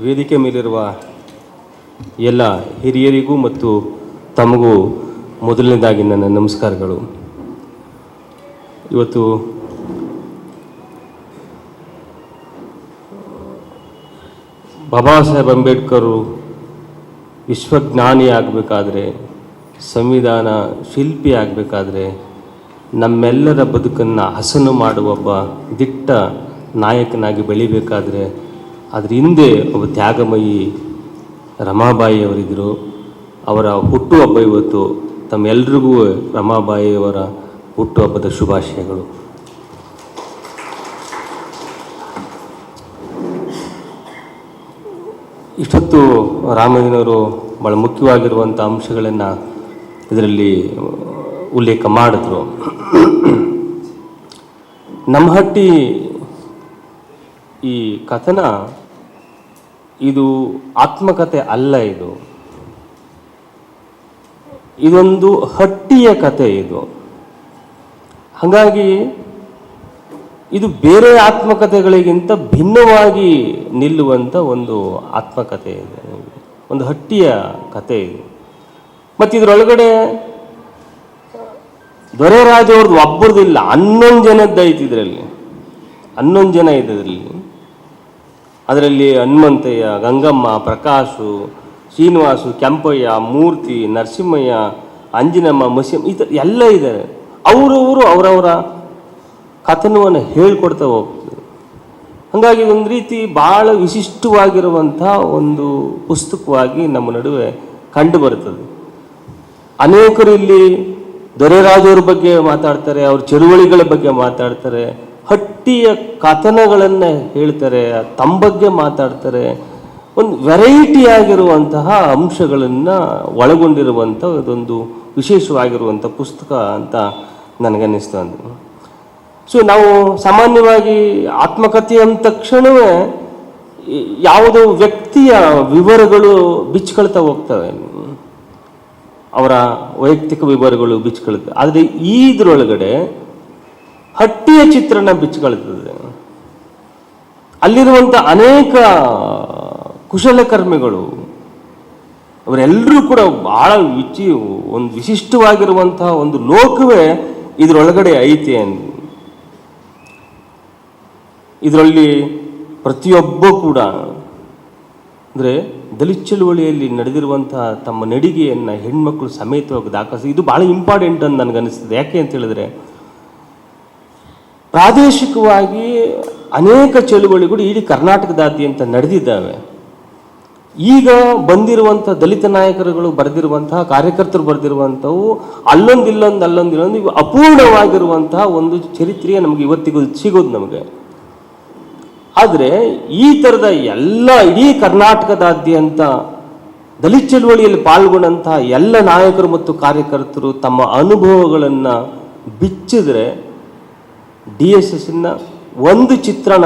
ವೇದಿಕೆ ಮೇಲಿರುವ ಎಲ್ಲ ಹಿರಿಯರಿಗೂ ಮತ್ತು ತಮಗೂ ಮೊದಲನೇದಾಗಿ ನನ್ನ ನಮಸ್ಕಾರಗಳು. ಇವತ್ತು ಬಾಬಾ ಸಾಹೇಬ್ ಅಂಬೇಡ್ಕರು ವಿಶ್ವಜ್ಞಾನಿ ಆಗಬೇಕಾದ್ರೆ, ಸಂವಿಧಾನ ಶಿಲ್ಪಿ ಆಗಬೇಕಾದ್ರೆ, ನಮ್ಮೆಲ್ಲರ ಬದುಕನ್ನು ಹಸನು ಮಾಡುವ ಒಬ್ಬ ದಿಟ್ಟ ನಾಯಕನಾಗಿ ಬೆಳಿಬೇಕಾದ್ರೆ ಅದ್ರ ಹಿಂದೆ ಒಬ್ಬ ತ್ಯಾಗಮಯಿ ರಮಾಬಾಯಿ ಅವರಿದ್ದರು ಅವರ ಹುಟ್ಟುಹಬ್ಬ ಇವತ್ತು ತಮ್ಮೆಲ್ರಿಗೂ ರಮಾಬಾಯಿಯವರ ಹುಟ್ಟುಹಬ್ಬದ ಶುಭಾಶಯಗಳು. ಇಷ್ಟೊತ್ತು ರಾಮಯ್ಯನವರು ಭಾಳ ಮುಖ್ಯವಾಗಿರುವಂಥ ಅಂಶಗಳನ್ನು ಇದರಲ್ಲಿ ಉಲ್ಲೇಖ ಮಾಡಿದ್ರು. ನಮ್ಮ ಹಟ್ಟಿ ಈ ಕಥನ ಇದು ಆತ್ಮಕಥೆ ಅಲ್ಲ ಇದು. ಇದೊಂದು ಹಟ್ಟಿಯ ಕತೆ ಇದು. ಹಾಗಾಗಿ ಇದು ಬೇರೆ ಆತ್ಮಕಥೆಗಳಿಗಿಂತ ಭಿನ್ನವಾಗಿ ನಿಲ್ಲುವಂಥ ಒಂದು ಆತ್ಮಕಥೆ ಇದೆ. ಒಂದು ಹಟ್ಟಿಯ ಕತೆ ಇದು. ಮತ್ತು ಇದರೊಳಗಡೆ ದೊರೆರಾಜ ಅವ್ರದ್ದು ಒಬ್ಬರದಿಲ್ಲ ಹನ್ನೊಂದು ಜನದ್ದು ಐತಿ ಇದರಲ್ಲಿ. ಹನ್ನೊಂದು ಜನ ಇದೆ ಇದರಲ್ಲಿ. ಅದರಲ್ಲಿ ಹನುಮಂತಯ್ಯ, ಗಂಗಮ್ಮ, ಪ್ರಕಾಶು, ಶ್ರೀನಿವಾಸು, ಕೆಂಪಯ್ಯ, ಮೂರ್ತಿ, ನರಸಿಂಹಯ್ಯ, ಅಂಜಿನಮ್ಮ, ಮಸಿಯಮ್ಮ, ಈ ಥರ ಎಲ್ಲ ಇದ್ದಾರೆ. ಅವರವರು ಅವರವರ ಕಥನವನ್ನು ಹೇಳ್ಕೊಡ್ತಾ ಹೋಗ್ತದೆ ಹಾಗಾಗಿ ಒಂದು ರೀತಿ ಭಾಳ ವಿಶಿಷ್ಟವಾಗಿರುವಂಥ ಒಂದು ಪುಸ್ತಕವಾಗಿ ನಮ್ಮ ನಡುವೆ ಕಂಡು ಬರ್ತದೆ. ಅನೇಕರು ಇಲ್ಲಿ ದೊರೆರಾಜವ್ರ ಬಗ್ಗೆ ಮಾತಾಡ್ತಾರೆ, ಅವ್ರ ಚಳುವಳಿಗಳ ಬಗ್ಗೆ ಮಾತಾಡ್ತಾರೆ. ಹಟ್ಟಿಯ ಕಥನಗಳನ್ನು ಹೇಳ್ತಾರೆ, ತಮ್ಮ ಬಗ್ಗೆ ಮಾತಾಡ್ತಾರೆ. ಒಂದು ವೆರೈಟಿ ಆಗಿರುವಂತಹ ಅಂಶಗಳನ್ನು ಒಳಗೊಂಡಿರುವಂಥ ಇದೊಂದು ವಿಶೇಷವಾಗಿರುವಂಥ ಪುಸ್ತಕ ಅಂತ ಅಂದು ಸೊ ನಾವು ಸಾಮಾನ್ಯವಾಗಿ ಆತ್ಮಕಥೆ ಅಂದ ತಕ್ಷಣವೇ ಯಾವುದೋ ವ್ಯಕ್ತಿಯ ವಿವರಗಳು ಬಿಚ್ಕೊಳ್ತಾ ಹೋಗ್ತವೆ. ಅವರ ವೈಯಕ್ತಿಕ ವಿವರಗಳು ಬಿಚ್ಕೊಳ್ತವೆ. ಆದರೆ ಇದ್ರೊಳಗಡೆ ಹಟ್ಟಿಯ ಚಿತ್ರಣ ಬಿಚ್ಚಿಕೊಳ್ತದೆ ಅಲ್ಲಿರುವಂಥ ಅನೇಕ ಕುಶಲಕರ್ಮಿಗಳು ಅವರೆಲ್ಲರೂ ಕೂಡ ಬಹಳ ವಿಚಿ, ಒಂದು ವಿಶಿಷ್ಟವಾಗಿರುವಂತಹ ಒಂದು ಲೋಕವೇ ಇದರೊಳಗಡೆ ಐತೆ ಇದರಲ್ಲಿ ಪ್ರತಿಯೊಬ್ಬ ಕೂಡ, ಅಂದರೆ ದಲಿತ ಚಳುವಳಿಯಲ್ಲಿ ನಡೆದಿರುವಂತಹ ತಮ್ಮ ನಡಿಗೆಯನ್ನು ಹೆಣ್ಮಕ್ಳು ಸಮೇತವಾಗಿ ದಾಖಲಿಸಿ, ಇದು ಭಾಳ ಇಂಪಾರ್ಟೆಂಟ್ ಅಂತ ನನಗನ್ನಿಸ್ತದೆ. ಯಾಕೆ ಅಂತ ಹೇಳಿದ್ರೆ ಪ್ರಾದೇಶಿಕವಾಗಿ ಅನೇಕ ಚಳುವಳಿಗಳು ಇಡೀ ಕರ್ನಾಟಕದಾದ್ಯಂತ ನಡೆದಿದ್ದಾವೆ. ಈಗ ಬಂದಿರುವಂಥ ದಲಿತ ನಾಯಕರುಗಳು ಬರೆದಿರುವಂತಹ, ಕಾರ್ಯಕರ್ತರು ಬರೆದಿರುವಂಥವು, ಅಲ್ಲೊಂದಿಲ್ಲೊಂದು ಅಲ್ಲೊಂದಿಲ್ಲೊಂದು ಅಪೂರ್ಣವಾಗಿರುವಂತಹ ಒಂದು ಚರಿತ್ರೆಯೇ ನಮಗೆ ಇವತ್ತಿಗೂ ಸಿಗೋದು ನಮಗೆ. ಆದರೆ ಈ ಥರದ ಎಲ್ಲ ಇಡೀ ಕರ್ನಾಟಕದಾದ್ಯಂತ ದಲಿತ ಚಳುವಳಿಯಲ್ಲಿ ಪಾಲ್ಗೊಂಡಂತಹ ಎಲ್ಲ ನಾಯಕರು ಮತ್ತು ಕಾರ್ಯಕರ್ತರು ತಮ್ಮ ಅನುಭವಗಳನ್ನು ಬಿಚ್ಚಿದ್ರೆ ಡಿ ಎಸ್ ಎಸ್ನ ಒಂದು ಚಿತ್ರಣ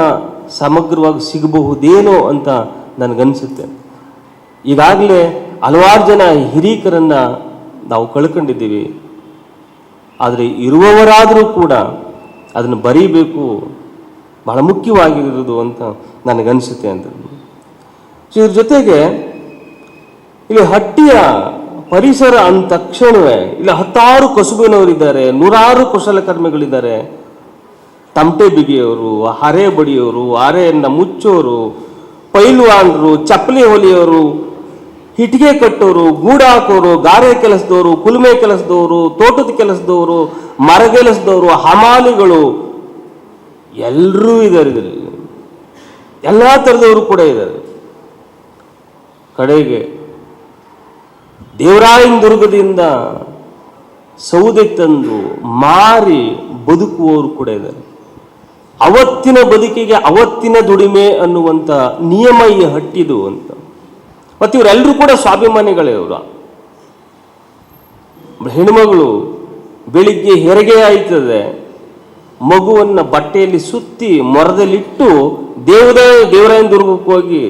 ಸಮಗ್ರವಾಗಿ ಸಿಗಬಹುದೇನೋ ಅಂತ ನನಗನ್ಸುತ್ತೆ. ಈಗಾಗಲೇ ಹಲವಾರು ಜನ ಹಿರೀಕರನ್ನು ನಾವು ಕಳ್ಕೊಂಡಿದ್ದೀವಿ. ಆದರೆ ಇರುವವರಾದರೂ ಕೂಡ ಅದನ್ನು ಬರೀಬೇಕು, ಬಹಳ ಮುಖ್ಯವಾಗಿರೋದು ಅಂತ ನನಗನ್ಸುತ್ತೆ ಅಂತ. ಸೊ ಇದ್ರ ಜೊತೆಗೆ ಇಲ್ಲಿ ಹಟ್ಟಿಯ ಪರಿಸರ ಅಂದ ತಕ್ಷಣವೇ, ಇಲ್ಲಿ ಹತ್ತಾರು ಕಸುಬಿನವರಿದ್ದಾರೆ, ನೂರಾರು ಕುಶಲಕರ್ಮಿಗಳಿದ್ದಾರೆ. ತಮಟೆ ಬಿಗಿಯೋರು, ಹರೆ ಬಡಿಯೋರು ಹರೆಯನ್ನು ಮುಚ್ಚೋರು, ಪೈಲ್ವಾನ್ರು, ಚಪ್ಪಲಿ ಹೊಲಿಯೋರು, ಹಿಟಿಗೆ ಕಟ್ಟೋರು, ಗೂಡು ಹಾಕೋರು, ಗಾರೆ ಕೆಲಸದವರು ಕುಲುಮೆ ಕೆಲಸದವರು ತೋಟದ ಕೆಲಸದವರು ಮರಗೆಲಸದವರು ಹಮಾಲಿಗಳು ಎಲ್ಲರೂ ಇದ್ದಾರೆ ಇದರಲ್ಲಿ. ಎಲ್ಲ ಥರದವರು ಕೂಡ ಇದ್ದಾರೆ ಕಡೆಗೆ ದೇವರಾಯನ ದುರ್ಗದಿಂದ ಸೌದೆ ತಂದು ಮಾರಿ ಬದುಕುವವರು ಕೂಡ ಇದ್ದಾರೆ ಅವತ್ತಿನ ಬದುಕಿಗೆ ಅವತ್ತಿನ ದುಡಿಮೆ ಅನ್ನುವಂಥ ನಿಯಮ ಈ ಹಟ್ಟಿದು ಅಂತ. ಮತ್ತು ಇವರೆಲ್ಲರೂ ಕೂಡ ಸ್ವಾಭಿಮಾನಿಗಳೇ ಇವರು. ಹೆಣ್ಮಗಳು ಬೆಳಿಗ್ಗೆ ಹೆರಿಗೆ ಆಯ್ತದೆ, ಮಗುವನ್ನು ಬಟ್ಟೆಯಲ್ಲಿ ಸುತ್ತಿ ಮೊರದಲ್ಲಿಟ್ಟು ದೇವರಾಯ ದೇವರಾಯನ ದುರ್ಗಕ್ಕೆ ಹೋಗಿ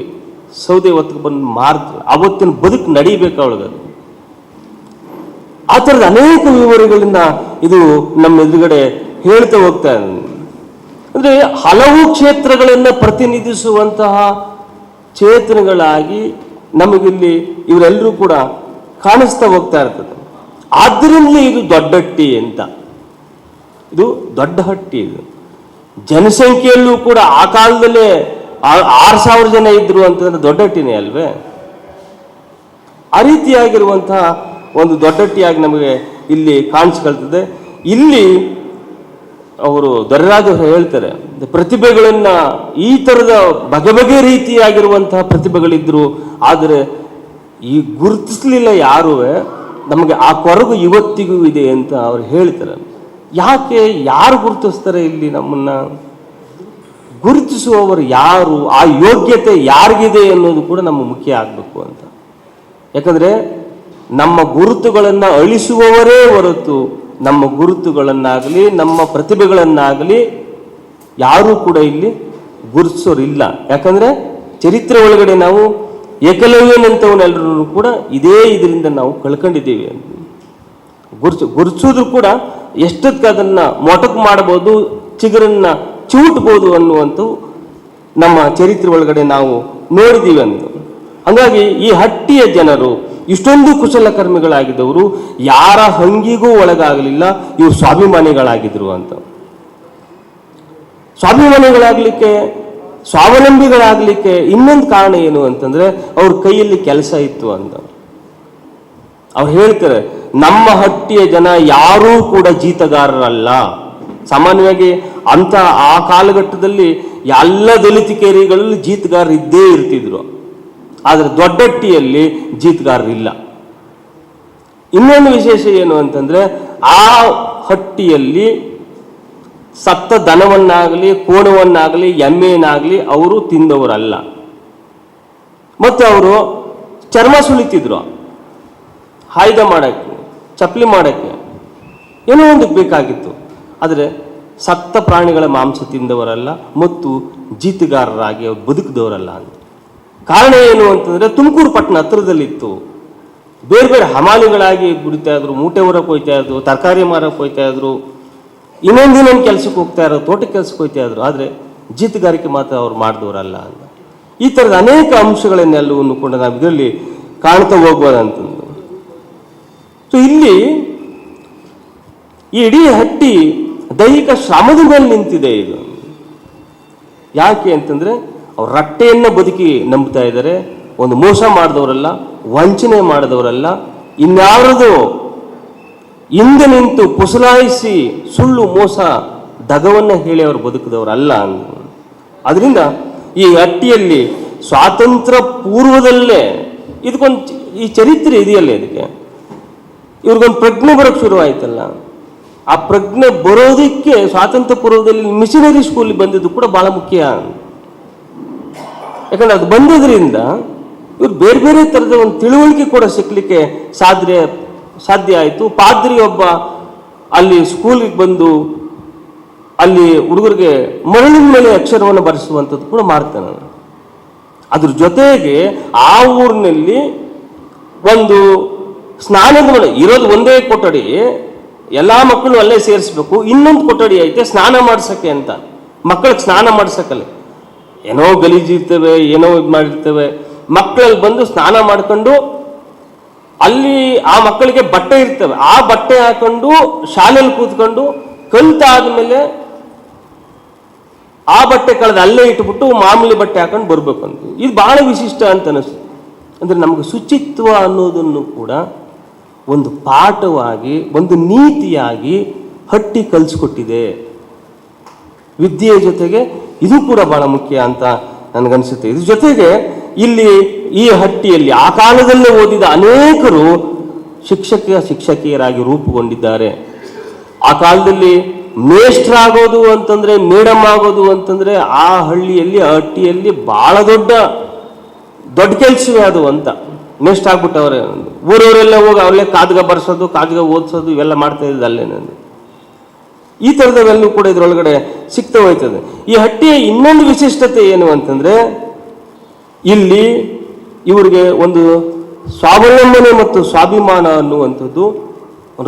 ಸೌದೆ ಹೊತ್ತಿಗೆ ಬಂದು ಮಾರ್ತ ಅವತ್ತಿನ ಬದುಕು ನಡಿಬೇಕು ಅವಳಿಗದು ಆ ಥರದ ಅನೇಕ ವಿವರಗಳಿಂದ ಇದು ನಮ್ಮ ಎದುರುಗಡೆ ಹೇಳ್ತಾ ಹೋಗ್ತಾ ಇದೆ. ಅಂದ್ರೆ ಹಲವು ಕ್ಷೇತ್ರಗಳನ್ನು ಪ್ರತಿನಿಧಿಸುವಂತಹ ಕ್ಷೇತ್ರಗಳಾಗಿ ನಮಗಿಲ್ಲಿ ಇವರೆಲ್ಲರೂ ಕೂಡ ಕಾಣಿಸ್ತಾ ಹೋಗ್ತಾ ಇರ್ತದೆ. ಆದ್ದರಿಂದಲೇ ಇದು ದೊಡ್ಡಟ್ಟಿ ಅಂತ. ಇದು ದೊಡ್ಡ ಹಟ್ಟಿ ಇದು. ಜನಸಂಖ್ಯೆಯಲ್ಲೂ ಕೂಡ ಆ ಕಾಲದಲ್ಲೇ ಆರು ಸಾವಿರ ಜನ ಇದ್ರು ಅಂತಂದ್ರೆ ದೊಡ್ಡಟ್ಟಿನೇ ಅಲ್ವೇ? ಆ ರೀತಿಯಾಗಿರುವಂತಹ ಒಂದು ದೊಡ್ಡಟ್ಟಿಯಾಗಿ ನಮಗೆ ಇಲ್ಲಿ ಕಾಣಿಸ್ಕೊಳ್ತದೆ. ಇಲ್ಲಿ ಅವರು ದೊರೆರಾಜವರು ಹೇಳ್ತಾರೆ ಪ್ರತಿಭೆಗಳನ್ನ ಈ ಥರದ ಬಗೆ ಬಗೆ ರೀತಿಯಾಗಿರುವಂತಹ ಪ್ರತಿಭೆಗಳಿದ್ರು, ಆದರೆ ಈ ಗುರುತಿಸ್ಲಿಲ್ಲ ಯಾರೂ ನಮಗೆ ಆ ಕೊರಗು ಇವತ್ತಿಗೂ ಇದೆ ಅಂತ ಅವ್ರು ಹೇಳ್ತಾರೆ. ಯಾಕೆ ಯಾರು ಗುರುತಿಸ್ತಾರೆ ಇಲ್ಲಿ ನಮ್ಮನ್ನ? ಗುರುತಿಸುವವರು ಯಾರು, ಆ ಯೋಗ್ಯತೆ ಯಾರಿಗಿದೆ ಅನ್ನೋದು ಕೂಡ ನಮ್ಮ ಮುಖ್ಯ ಆಗಬೇಕು ಅಂತ. ಯಾಕಂದ್ರೆ ನಮ್ಮ ಗುರುತುಗಳನ್ನು ಅಳಿಸುವವರೇ ಹೊರತು ನಮ್ಮ ಗುರುತುಗಳನ್ನಾಗಲಿ, ನಮ್ಮ ಪ್ರತಿಭೆಗಳನ್ನಾಗಲಿ ಯಾರೂ ಕೂಡ ಇಲ್ಲಿ ಗುರುತಿಸೋರಿಲ್ಲ. ಯಾಕಂದರೆ ಚರಿತ್ರೆ ಒಳಗಡೆ ನಾವು ಏಕಲವ್ಯನಂತವನ್ನೆಲ್ಲರೂ ಕೂಡ ಇದೇ ಇದರಿಂದ ನಾವು ಕಳ್ಕೊಂಡಿದ್ದೀವಿ. ಗುರುತು ಗುರುತಿಸೋದು ಕೂಡ ಎಷ್ಟೊತ್ತಿಗೆ ಅದನ್ನು ಮೊಟಕು ಮಾಡ್ಬೋದು, ಚಿಗುರನ್ನು ಚೂಟ್ಬೋದು ಅನ್ನುವಂಥವು ನಮ್ಮ ಚರಿತ್ರೆ ಒಳಗಡೆ ನಾವು ನೋಡಿದ್ದೀವಿ ಅಂತ ಹಾಗಾಗಿ ಈ ಹಟ್ಟಿಯ ಜನರು ಇಷ್ಟೊಂದು ಕುಶಲಕರ್ಮಿಗಳಾಗಿದ್ದವರು ಯಾರ ಹಂಗಿಗೂ ಒಳಗಾಗಲಿಲ್ಲ, ಇವರು ಸ್ವಾಭಿಮಾನಿಗಳಾಗಿದ್ರು ಅಂತ. ಸ್ವಾಭಿಮಾನಿಗಳಾಗಲಿಕ್ಕೆ, ಸ್ವಾವಲಂಬಿಗಳಾಗಲಿಕ್ಕೆ ಇನ್ನೊಂದು ಕಾರಣ ಏನು ಅಂತಂದ್ರೆ ಅವ್ರ ಕೈಯಲ್ಲಿ ಕೆಲಸ ಇತ್ತು ಅಂತ. ಅವ್ರು ಹೇಳ್ತಾರೆ, ನಮ್ಮ ಹಟ್ಟಿಯ ಜನ ಯಾರೂ ಕೂಡ ಜೀತಗಾರರಲ್ಲ. ಸಾಮಾನ್ಯವಾಗಿ ಅಂತ ಆ ಕಾಲಘಟ್ಟದಲ್ಲಿ ಎಲ್ಲ ದಲಿತಿಕೇರಿಗಳಲ್ಲಿ ಜೀತಗಾರರು ಇದ್ದೇ ಇರ್ತಿದ್ರು. ಆದರೆ ದೊಡ್ಡಟ್ಟಿಯಲ್ಲಿ ಜೀತಗಾರರಿಲ್ಲ. ಇನ್ನೊಂದು ವಿಶೇಷ ಏನು ಅಂತಂದ್ರೆ ಆ ಹಟ್ಟಿಯಲ್ಲಿ ಸತ್ತ ದನವನ್ನಾಗಲಿ, ಕೋಣವನ್ನಾಗಲಿ, ಎಮ್ಮೆಯನ್ನಾಗಲಿ ಅವರು ತಿಂದವರಲ್ಲ. ಮತ್ತು ಅವರು ಚರ್ಮ ಸುಳಿತಿದ್ರು ಹಾಯ್ದ ಮಾಡೋಕ್ಕೆ, ಚಪ್ಪಲಿ ಮಾಡೋಕ್ಕೆ ಏನೋ ಒಂದು ಬೇಕಾಗಿತ್ತು. ಆದರೆ ಸತ್ತ ಪ್ರಾಣಿಗಳ ಮಾಂಸ ತಿಂದವರಲ್ಲ ಮತ್ತು ಜೀತಗಾರರಾಗಿ ಅವ್ರು ಬದುಕಿದವರಲ್ಲ ಅಂತ. ಕಾರಣ ಏನು ಅಂತಂದ್ರೆ ತುಮಕೂರು ಪಟ್ಟಣ ಹತ್ರದಲ್ಲಿತ್ತು. ಬೇರೆ ಬೇರೆ ಹಮಾಲಿಗಳಾಗಿ ಬಿಡ್ತಾ ಇದ್ರು, ಮೂಟೆ ಹೊರಕ್ಕೆ ಹೋಗ್ತಾ ಇದ್ರು, ತರಕಾರಿ ಮಾರಕ್ಕೆ ಹೋಗ್ತಾ ಇದ್ರು. ಇನ್ನೊಂದು ಇನ್ನೊಂದು ಕೆಲ್ಸಕ್ಕೆ ಹೋಗ್ತಾ ಇರೋ ತೋಟಕ್ಕೆ ಕೆಲಸಕ್ಕೆ ಹೋಗ್ತಾ ಇದ್ರು. ಆದರೆ ಜೀತಗಾರಿಕೆ ಮಾತ್ರ ಅವ್ರು ಮಾಡಿದವರಲ್ಲ ಅಂತ. ಈ ಥರದ ಅನೇಕ ಅಂಶಗಳನ್ನೆಲ್ಲವನ್ನು ಕೂಡ ನಾವು ಇದರಲ್ಲಿ ಕಾಣ್ತಾ ಹೋಗ್ಬೋದಂತಂದು ಸೊ ಇಲ್ಲಿ ಈ ಇಡೀ ಹಟ್ಟಿ ದೈಹಿಕ ಶ್ರಮದ ಮೇಲೆ ನಿಂತಿದೆ ಇದು. ಯಾಕೆ ಅಂತಂದ್ರೆ ಅವ್ರ ರಟ್ಟೆಯನ್ನು ಬದುಕಿ ನಂಬ್ತಾ ಇದ್ದಾರೆ, ಒಂದು ಮೋಸ ಮಾಡಿದವರಲ್ಲ, ವಂಚನೆ ಮಾಡಿದವರಲ್ಲ ಇನ್ಯಾರದು ಹಿಂದೆ ನಿಂತು ಪುಸಲಾಯಿಸಿ ಸುಳ್ಳು ಮೋಸ ದಗವನ್ನ ಹೇಳಿ ಅವರು ಬದುಕಿದವರಲ್ಲ ಅಂದ್ರು ಅದರಿಂದ ಈ ಹಟ್ಟಿಯಲ್ಲಿ ಸ್ವಾತಂತ್ರ್ಯ ಪೂರ್ವದಲ್ಲೇ ಇದಕ್ಕೊಂದು ಈ ಚರಿತ್ರೆ ಇದೆಯಲ್ಲ ಇದಕ್ಕೆ. ಇವ್ರಿಗೊಂದು ಪ್ರಜ್ಞೆ ಬರೋಕ್ಕೆ ಶುರುವಾಯ್ತಲ್ಲ ಆ ಪ್ರಜ್ಞೆ ಬರೋದಕ್ಕೆ ಸ್ವಾತಂತ್ರ್ಯ ಪೂರ್ವದಲ್ಲಿ ಮಿಷನರಿ ಸ್ಕೂಲ್ ಬಂದಿದ್ದು ಕೂಡ ಬಹಳ ಮುಖ್ಯ ಯಾಕಂದ್ರೆ ಅದು ಬಂದಿದ್ದರಿಂದ ಇವ್ರು ಬೇರೆ ಬೇರೆ ಥರದ ಒಂದು ತಿಳುವಳಿಕೆ ಕೂಡ ಸಿಕ್ಕಲಿಕ್ಕೆ ಸಾಧ್ಯ ಸಾಧ್ಯ ಆಯಿತು. ಪಾದ್ರಿ ಒಬ್ಬ ಅಲ್ಲಿ ಸ್ಕೂಲಿಗೆ ಬಂದು ಅಲ್ಲಿ ಹುಡುಗರಿಗೆ ಮರಳಿನ ಮೇಲೆ ಅಕ್ಷರವನ್ನು ಬರೆಸುವಂಥದ್ದು ಕೂಡ ಮಾಡ್ತಾನೆ ಅದ್ರ ಜೊತೆಗೆ ಆ ಊರಿನಲ್ಲಿ ಒಂದು ಸ್ನಾನದ ಮನೆ, ಇರೋದು ಒಂದೇ ಕೊಠಡಿ, ಎಲ್ಲ ಮಕ್ಕಳು ಅಲ್ಲೇ ಸೇರಿಸ್ಬೇಕು. ಇನ್ನೊಂದು ಕೊಠಡಿ ಐತೆ, ಸ್ನಾನ ಮಾಡ್ಸಕ್ಕೆ ಅಂತ. ಮಕ್ಕಳಿಗೆ ಸ್ನಾನ ಮಾಡ್ಸಕ್ಕಲ್ಲ. ಏನೋ ಗಲೀಜಿರ್ತವೆ, ಏನೋ ಇದು ಮಾಡಿರ್ತವೆ. ಮಕ್ಕಳಲ್ಲಿ ಬಂದು ಸ್ನಾನ ಮಾಡ್ಕೊಂಡು ಅಲ್ಲಿ ಆ ಮಕ್ಕಳಿಗೆ ಬಟ್ಟೆ ಇರ್ತವೆ. ಆ ಬಟ್ಟೆ ಹಾಕೊಂಡು ಶಾಲೆಯಲ್ಲಿ ಕೂತ್ಕೊಂಡು ಕಲ್ತಾದ್ಮೇಲೆ ಆ ಬಟ್ಟೆ ಕಳೆದ ಅಲ್ಲೇ ಇಟ್ಬಿಟ್ಟು ಮಾಮೂಲಿ ಬಟ್ಟೆ ಹಾಕೊಂಡು ಬರಬೇಕು ಅಂತ. ಇದು ಬಹಳ ವಿಶಿಷ್ಟ ಅಂತ ಅನಿಸ್ತು ಅಂದ್ರೆ ನಮಗೆ ಶುಚಿತ್ವ ಅನ್ನೋದನ್ನು ಕೂಡ ಒಂದು ಪಾಠವಾಗಿ, ಒಂದು ನೀತಿಯಾಗಿ ಹಟ್ಟಿ ಕಲಿಸ್ಕೊಟ್ಟಿದೆ. ವಿದ್ಯೆಯ ಜೊತೆಗೆ ಇದು ಕೂಡ ಬಹಳ ಮುಖ್ಯ ಅಂತ ನನಗನ್ಸುತ್ತೆ. ಇದ್ರ ಜೊತೆಗೆ ಇಲ್ಲಿ ಈ ಹಟ್ಟಿಯಲ್ಲಿ ಆ ಕಾಲದಲ್ಲೇ ಓದಿದ ಅನೇಕರು ಶಿಕ್ಷಕ ಶಿಕ್ಷಕಿಯರಾಗಿ ರೂಪುಗೊಂಡಿದ್ದಾರೆ. ಆ ಕಾಲದಲ್ಲಿ ಮೇಷ್ಟ್ರಾಗೋದು ಅಂತಂದ್ರೆ ಮೇಡಮ್ ಆಗೋದು ಅಂತಂದ್ರೆ ಆ ಹಳ್ಳಿಯಲ್ಲಿ, ಆ ಹಟ್ಟಿಯಲ್ಲಿ ಬಹಳ ದೊಡ್ಡ ದೊಡ್ಡ ಕೆಲಸವೇ ಅದು ಅಂತ. ಮೇಷ್ಟ್ರ್ ಆಗ್ಬಿಟ್ಟವ್ರೆ ಊರವರೆಲ್ಲ ಹೋಗಿ ಅವರಲ್ಲೇ ಕಾದ್ಗ ಬರ್ಸೋದು, ಕಾದ್ಗ ಓದಿಸೋದು ಇವೆಲ್ಲ ಮಾಡ್ತಾ ಇದ್ದಲ್ಲೇ ನಾನು ಈ ಥರದವೆಲ್ಲೂ ಕೂಡ ಇದರೊಳಗಡೆ ಸಿಗ್ತಾ ಹೋಯ್ತದೆ. ಈ ಹಟ್ಟಿಯ ಇನ್ನೊಂದು ವಿಶಿಷ್ಟತೆ ಏನು ಅಂತಂದರೆ, ಇಲ್ಲಿ ಇವರಿಗೆ ಒಂದು ಸ್ವಾವಲಂಬನೆ ಮತ್ತು ಸ್ವಾಭಿಮಾನ ಅನ್ನುವಂಥದ್ದು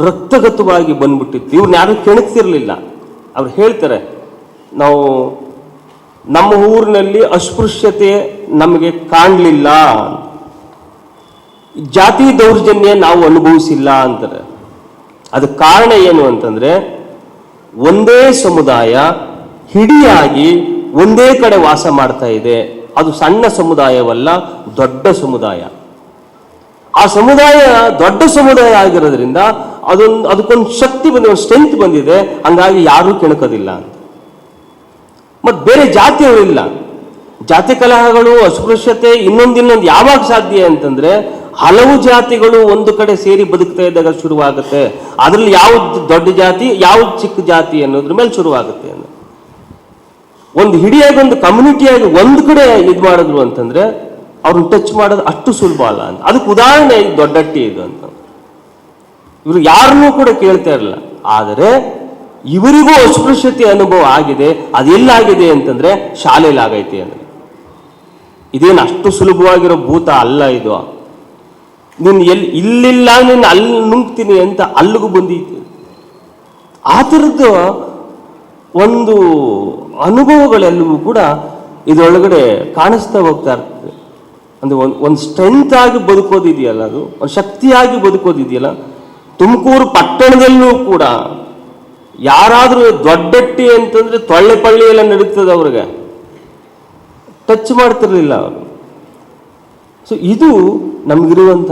ರಕ್ತಗತವಾಗಿ ಬಂದ್ಬಿಟ್ಟಿತ್ತು. ಇವ್ರನ್ನ ಯಾರು ಕೆಣಕ್ತಿರ್ಲಿಲ್ಲ. ಅವ್ರು ಹೇಳ್ತಾರೆ, ನಾವು ನಮ್ಮ ಊರಿನಲ್ಲಿ ಅಸ್ಪೃಶ್ಯತೆ ನಮಗೆ ಕಾಣಲಿಲ್ಲ. ಜಾತಿ ದೌರ್ಜನ್ಯ ನಾವು ಅನುಭವಿಸಿಲ್ಲ ಅಂತಾರೆ. ಅದಕ್ಕೆ ಕಾರಣ ಏನು ಅಂತಂದ್ರೆ ಒಂದೇ ಸಮುದಾಯ ಹಿಡಿಯಾಗಿ ಒಂದೇ ಕಡೆ ವಾಸ ಮಾಡ್ತಾ ಇದೆ. ಅದು ಸಣ್ಣ ಸಮುದಾಯವಲ್ಲ, ದೊಡ್ಡ ಸಮುದಾಯ. ಆ ಸಮುದಾಯ ದೊಡ್ಡ ಸಮುದಾಯ ಆಗಿರೋದ್ರಿಂದ ಅದೊಂದು, ಅದಕ್ಕೊಂದು ಶಕ್ತಿ ಬಂದಿದೆ, ಒಂದು ಸ್ಟ್ರೆಂತ್ ಬಂದಿದೆ. ಹಂಗಾಗಿ ಯಾರೂ ಕೆಣಕೋದಿಲ್ಲ ಅಂತ. ಮತ್ತು ಬೇರೆ ಜಾತಿಯವರಿಲ್ಲ. ಜಾತಿ ಕಲಹಗಳು, ಅಸ್ಪೃಶ್ಯತೆ ಇನ್ನೊಂದು ಇನ್ನೊಂದು ಯಾವಾಗ ಸಾಧ್ಯ ಅಂತಂದ್ರೆ ಹಲವು ಜಾತಿಗಳು ಒಂದು ಕಡೆ ಸೇರಿ ಬದುಕ್ತಾ ಇದ್ದಾಗ ಶುರುವಾಗುತ್ತೆ. ಅದ್ರಲ್ಲಿ ಯಾವ್ದು ದೊಡ್ಡ ಜಾತಿ ಯಾವ್ದು ಚಿಕ್ಕ ಜಾತಿ ಅನ್ನೋದ್ರ ಮೇಲೆ ಶುರುವಾಗುತ್ತೆ ಅಂತ ಒಂದು ಹಿಡಿಯಾಗಿ ಒಂದು ಕಮ್ಯುನಿಟಿಯಾಗಿ ಒಂದು ಕಡೆ ಇದು ಮಾಡಿದ್ರು ಅಂತಂದ್ರೆ ಅವ್ರನ್ನ ಟಚ್ ಮಾಡೋದು ಅಷ್ಟು ಸುಲಭ ಅಲ್ಲ ಅಂತ. ಅದಕ್ಕೆ ಉದಾಹರಣೆ ದೊಡ್ಡಟ್ಟಿ ಇದು ಅಂತ. ಇವರು ಯಾರನ್ನೂ ಕೂಡ ಕೇಳ್ತಾ ಇರಲಿಲ್ಲ ಆದರೆ ಇವರಿಗೂ ಅಸ್ಪೃಶ್ಯತೆ ಅನುಭವ ಆಗಿದೆ. ಅದೆಲ್ಲಾಗಿದೆ ಅಂತಂದ್ರೆ ಶಾಲೆಯಲ್ಲಿ ಆಗೈತೆ ಅಂದ್ರೆ. ಇದೇನು ಅಷ್ಟು ಸುಲಭವಾಗಿರೋ ಭೂತ ಅಲ್ಲ ಇದು. ನೀನು ಎಲ್ಲಿ ಇಲ್ಲಿಲ್ಲ ನೀನು ಅಲ್ಲಿ ನುಂಗ್ತೀನಿ ಅಂತ ಅಲ್ಲಿಗೂ ಬಂದಿತ್ತು ಆ ಥರದ್ದು ಒಂದು ಅನುಭವಗಳೆಲ್ಲವೂ ಕೂಡ ಇದರೊಳಗಡೆ ಕಾಣಿಸ್ತಾ ಹೋಗ್ತಾ ಇರ್ತದೆ. ಅಂದರೆ ಒಂದು ಒಂದು ಸ್ಟ್ರೆಂತ್ ಆಗಿ ಬದುಕೋದಿದೆಯಲ್ಲ ಅದು? ಒಂದು ಶಕ್ತಿಯಾಗಿ ಬದುಕೋದಿದೆಯಲ್ಲ? ತುಮಕೂರು ಪಟ್ಟಣದಲ್ಲೂ ಕೂಡ ಯಾರಾದರೂ ದೊಡ್ಡಟ್ಟಿ ಅಂತಂದರೆ ತೊಳ್ಳೆ ಪಳ್ಳಿ ಎಲ್ಲ ನಡೀತದೆ ಅವ್ರಿಗೆ. ಟಚ್ ಮಾಡ್ತಿರಲಿಲ್ಲ ಅವರು. ಸೊ ಇದು ನಮಗಿರುವಂಥ